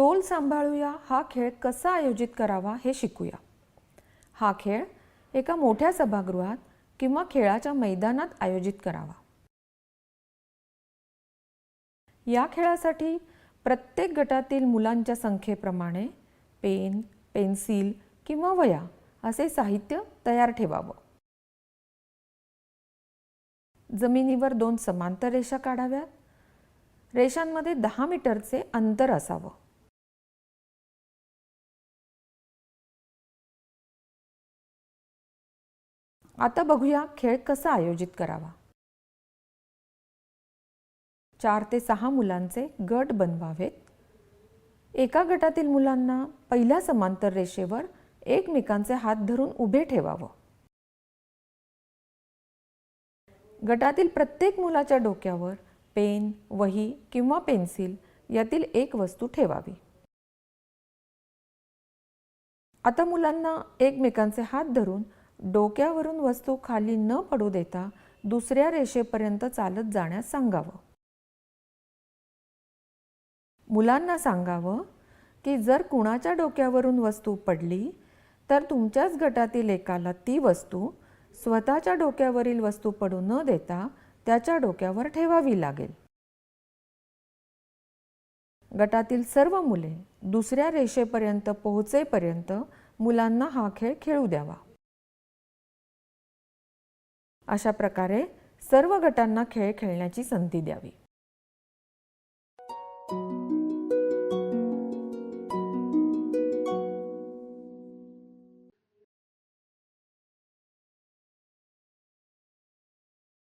तोल सांभाळूया हा खेळ कसा आयोजित करावा हे शिकूया. हा खेळ एका मोठ्या सभागृहात किंवा खेळाच्या मैदानात आयोजित करावा. या खेळासाठी प्रत्येक गटातील मुलांच्या संख्येप्रमाणे पेन पेन्सिल किंवा वया असे साहित्य तयार ठेवावं. जमिनीवर दोन समांतर रेषा काढाव्यात. रेषांमध्ये दहा मीटरचे अंतर असावं. आता बघूया खेळ कसा आयोजित करावा. चार ते सहा मुलांचे गट बनवावेत. एका गटातील मुलांना पहिल्या समांतर रेषेवर एकमेकांचे हात धरून उभे ठेवावं. गटातील प्रत्येक मुलाच्या डोक्यावर पेन वही किंवा पेन्सिल यातील एक वस्तू ठेवावी. आता मुलांना एकमेकांचे हात धरून डोक्यावरून वस्तू खाली न पडू देता दुसऱ्या रेषेपर्यंत चालत जाण्यास सांगावं. मुलांना सांगावं की जर कुणाच्या डोक्यावरून वस्तू पडली तर तुमच्याच गटातील एकाला ती वस्तू स्वतःच्या डोक्यावरील वस्तू पडू न देता त्याच्या डोक्यावर ठेवावी लागेल. गटातील सर्व मुले दुसऱ्या रेषेपर्यंत पोहोचेपर्यंत मुलांना हा खेळ खेळू द्यावा. अशा प्रकारे सर्व गटांना खेळ खेळण्याची संधी द्यावी.